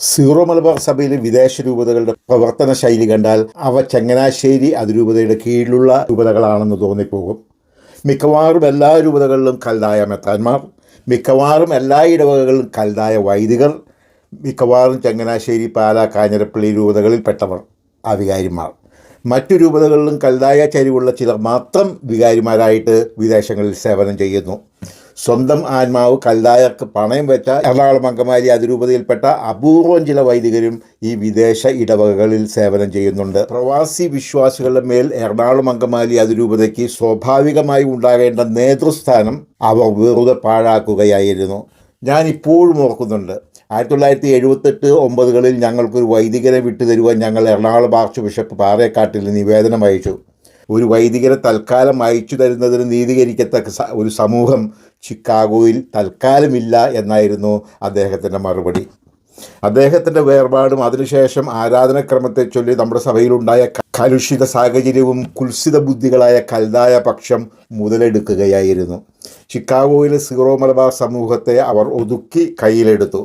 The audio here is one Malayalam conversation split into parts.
സീറോ മലബാർ സഭയിലെ വിദേശ രൂപതകളുടെ പ്രവർത്തന ശൈലി കണ്ടാൽ അവ ചങ്ങനാശ്ശേരി അതിരൂപതയുടെ കീഴിലുള്ള രൂപതകളാണെന്ന് തോന്നിപ്പോകും. മിക്കവാറും എല്ലാ രൂപതകളിലും കൽതായ മെത്താന്മാർ മിക്കവാറും എല്ലാ ഇടവകകളിലും കൽതായ വൈദികർ മിക്കവാറും ചങ്ങനാശ്ശേരി പാല കാഞ്ഞിരപ്പള്ളി രൂപതകളിൽപ്പെട്ടവർ ആ വികാരിമാർ മറ്റു രൂപതകളിലും കൽതായ ചരിവുള്ള ചിലർ മാത്രം വികാരിമാരായിട്ട് വിദേശങ്ങളിൽ സേവനം ചെയ്യുന്നു. സ്വന്തം ആത്മാവ് കല്ലായർക്ക് പണയം വെച്ച എറണാകുളം അങ്കമാലി അതിരൂപതയിൽപ്പെട്ട അപൂർവം ചില വൈദികരും ഈ വിദേശ ഇടവകകളിൽ സേവനം ചെയ്യുന്നുണ്ട്. പ്രവാസി വിശ്വാസികളുടെ മേൽ എറണാകുളം അങ്കമാലി അതിരൂപതയ്ക്ക് സ്വാഭാവികമായി ഉണ്ടാകേണ്ട നേതൃസ്ഥാനം അവർ വെറുതെ പാഴാക്കുകയായിരുന്നു. ഞാൻ ഇപ്പോഴും ഓർക്കുന്നുണ്ട്. ആയിരത്തി തൊള്ളായിരത്തി എഴുപത്തെട്ട് ഒമ്പതുകളിൽ ഞങ്ങൾക്കൊരു വൈദികരെ വിട്ടുതരുവാൻ ഞങ്ങൾ എറണാകുളം ആർച്ച് ബിഷപ്പ് പാറേക്കാട്ടിൽ നിവേദനം അയച്ചു. ഒരു വൈദികരെ തൽക്കാലം അയച്ചു തരുന്നതിന് നീതീകരിക്കത്തക്ക ഒരു സമൂഹം ചിക്കാഗോയിൽ തൽക്കാലമില്ല എന്നായിരുന്നു അദ്ദേഹത്തിന്റെ മറുപടി. അദ്ദേഹത്തിന്റെ വേർപാടും അതിനുശേഷം ആരാധനക്രമത്തെ ചൊല്ലി നമ്മുടെ സഭയിലുണ്ടായ കലുഷിത സാഹചര്യവും കുൽസിത ബുദ്ധികളായ കൽതായ പക്ഷം മുതലെടുക്കുകയായിരുന്നു. ചിക്കാഗോയിലെ സീറോ മലബാർ സമൂഹത്തെ അവർ ഒതുക്കി കയ്യിലെടുത്തു.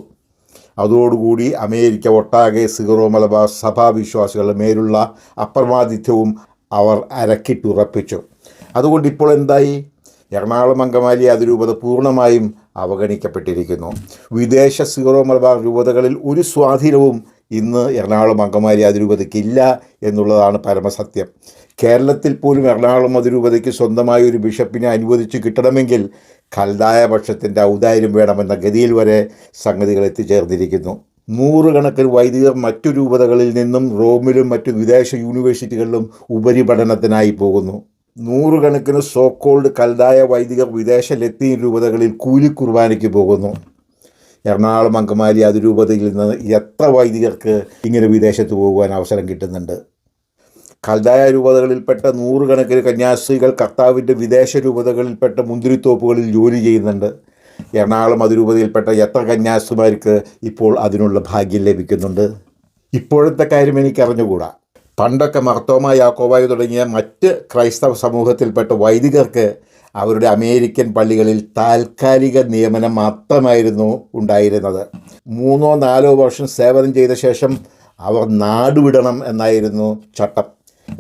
അതോടുകൂടി അമേരിക്ക ഒട്ടാകെ സീറോ മലബാർ സഭാവിശ്വാസികളുടെ മേലുള്ള അപ്രമാദിത്വവും അവർ അരക്കിട്ടുറപ്പിച്ചു അതുകൊണ്ട് ഇപ്പോൾ എന്തായി? എറണാകുളം അങ്കമാലി അതിരൂപത പൂർണമായും അവഗണിക്കപ്പെട്ടിരിക്കുന്നു. വിദേശ സീറോ മലബാർ രൂപതകളിൽ ഒരു സ്വാധീനവും ഇന്ന് എറണാകുളം അങ്കമാലി അതിരൂപതയ്ക്കില്ല എന്നുള്ളതാണ് പരമസത്യം. കേരളത്തിൽ പോലും എറണാകുളം അതിരൂപതയ്ക്ക് സ്വന്തമായ ഒരു ബിഷപ്പിനെ അനുവദിച്ച് കിട്ടണമെങ്കിൽ കൽതായ പക്ഷത്തിന്റെ ഔദാര്യം വേണമെന്ന ഗതിയിൽ വരെ സംഗതികൾ എത്തിച്ചേർന്നിരിക്കുന്നു. നൂറുകണക്കിന് വൈദികർ മറ്റു രൂപതകളിൽ നിന്നും റോമിലും മറ്റു വിദേശ യൂണിവേഴ്സിറ്റികളിലും ഉപരിപഠനത്തിനായി പോകുന്നു. നൂറുകണക്കിന് സോക്കോൾഡ് കൽതായ വൈദികർ വിദേശ ലത്തീൻ രൂപതകളിൽ കൂലിക്കുർബാനയ്ക്ക് പോകുന്നു. എറണാകുളം അങ്കമാലി അതിരൂപതയിൽ നിന്ന് എത്ര വൈദികർക്ക് ഇങ്ങനെ വിദേശത്ത് പോകുവാൻ അവസരം കിട്ടുന്നുണ്ട്? കൽതായ രൂപതകളിൽപ്പെട്ട നൂറുകണക്കിന് കന്യാസ്ത്രീകൾ കർത്താവിന്റെ വിദേശ രൂപതകളിൽപ്പെട്ട മുന്തിരിത്തോപ്പുകളിൽ ജോലി ചെയ്യുന്നുണ്ട്. എറണാകുളം അതിരൂപതയിൽപ്പെട്ട എത്ര കന്യാസുമാർക്ക് ഇപ്പോൾ അതിനുള്ള ഭാഗ്യം ലഭിക്കുന്നുണ്ട്? ഇപ്പോഴത്തെ കാര്യം എനിക്കറിഞ്ഞുകൂടാ പണ്ടൊക്കെ മർത്തോമ യാക്കോബായ തുടങ്ങിയ മറ്റ് ക്രൈസ്തവ സമൂഹത്തിൽപ്പെട്ട വൈദികർക്ക് അവരുടെ അമേരിക്കൻ പള്ളികളിൽ താൽക്കാലിക നിയമനം മാത്രമായിരുന്നു ഉണ്ടായിരുന്നത്. മൂന്നോ നാലോ വർഷം സേവനം ചെയ്ത ശേഷം അവർ നാടുവിടണം എന്നായിരുന്നു ചട്ടം.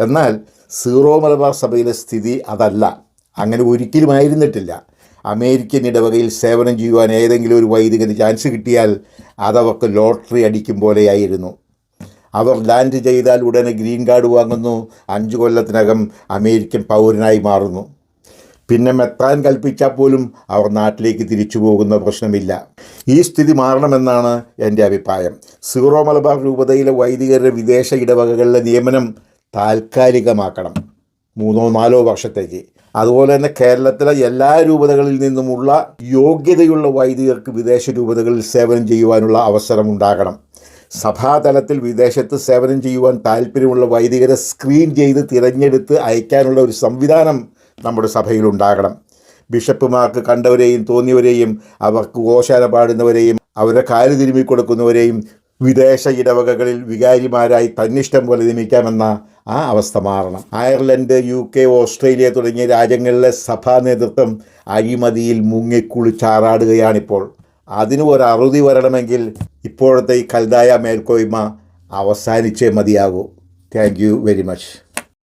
എന്നാൽ സീറോ മലബാർ സഭയിലെ സ്ഥിതി അതല്ല. അങ്ങനെ ഒരിക്കലും ആയിരുന്നിട്ടില്ല അമേരിക്കൻ ഇടവകയിൽ സേവനം ചെയ്യുവാൻ ഏതെങ്കിലും ഒരു വൈദികന് ചാൻസ് കിട്ടിയാൽ അതവർക്ക് ലോട്ടറി അടിക്കും പോലെയായിരുന്നു. അവർ ലാൻഡ് ചെയ്താൽ ഉടനെ ഗ്രീൻ കാർഡ് വാങ്ങുന്നു. അഞ്ച് കൊല്ലത്തിനകം അമേരിക്കൻ പൗരനായി മാറുന്നു. പിന്നെ മെത്താൻ കൽപ്പിച്ചാൽ പോലും അവർ നാട്ടിലേക്ക് തിരിച്ചു പോകുന്ന പ്രശ്നമില്ല. ഈ സ്ഥിതി മാറണമെന്നാണ് എന്റെ അഭിപ്രായം. സീറോ മലബാർ രൂപതയിലെ വൈദികരുടെ വിദേശ ഇടവകകളിലെ നിയമനം താൽക്കാലികമാക്കണം. മൂന്നോ നാലോ വർഷത്തേക്ക്. അതുപോലെ തന്നെ കേരളത്തിലെ എല്ലാ രൂപതകളിൽ നിന്നുമുള്ള യോഗ്യതയുള്ള വൈദികർക്ക് വിദേശ രൂപതകളിൽ സേവനം ചെയ്യുവാനുള്ള അവസരം ഉണ്ടാകണം. സഭാതലത്തിൽ വിദേശത്ത് സേവനം ചെയ്യുവാൻ താല്പര്യമുള്ള വൈദികരെ സ്ക്രീൻ ചെയ്ത് തിരഞ്ഞെടുത്ത് അയക്കാനുള്ള ഒരു സംവിധാനം നമ്മുടെ സഭയിൽ ഉണ്ടാകണം. ബിഷപ്പുമാർക്ക് കണ്ടവരെയും തോന്നിയവരെയും അവർക്ക് ഓശാന പാടുന്നവരെയും അവരുടെ കാൽ തിരുമ്മി കൊടുക്കുന്നവരെയും വിദേശ ഇടവകകളിൽ വികാരിമാരായി തന്നിഷ്ടം പോലെ നിയമിക്കാമെന്ന ആ അവസ്ഥ മാറണം. അയർലൻഡ് യു കെ ഓസ്ട്രേലിയ തുടങ്ങിയ രാജ്യങ്ങളിലെ സഭാ നേതൃത്വം അഴിമതിയിൽ മുങ്ങിക്കുളിച്ചാറാടുകയാണിപ്പോൾ. അതിന് ഒരു അറുതി വരണമെങ്കിൽ ഇപ്പോഴത്തെ ഈ കൽതായ മേൽക്കോയ്മ അവസാനിച്ചേ മതിയാകൂ. Thank you very much.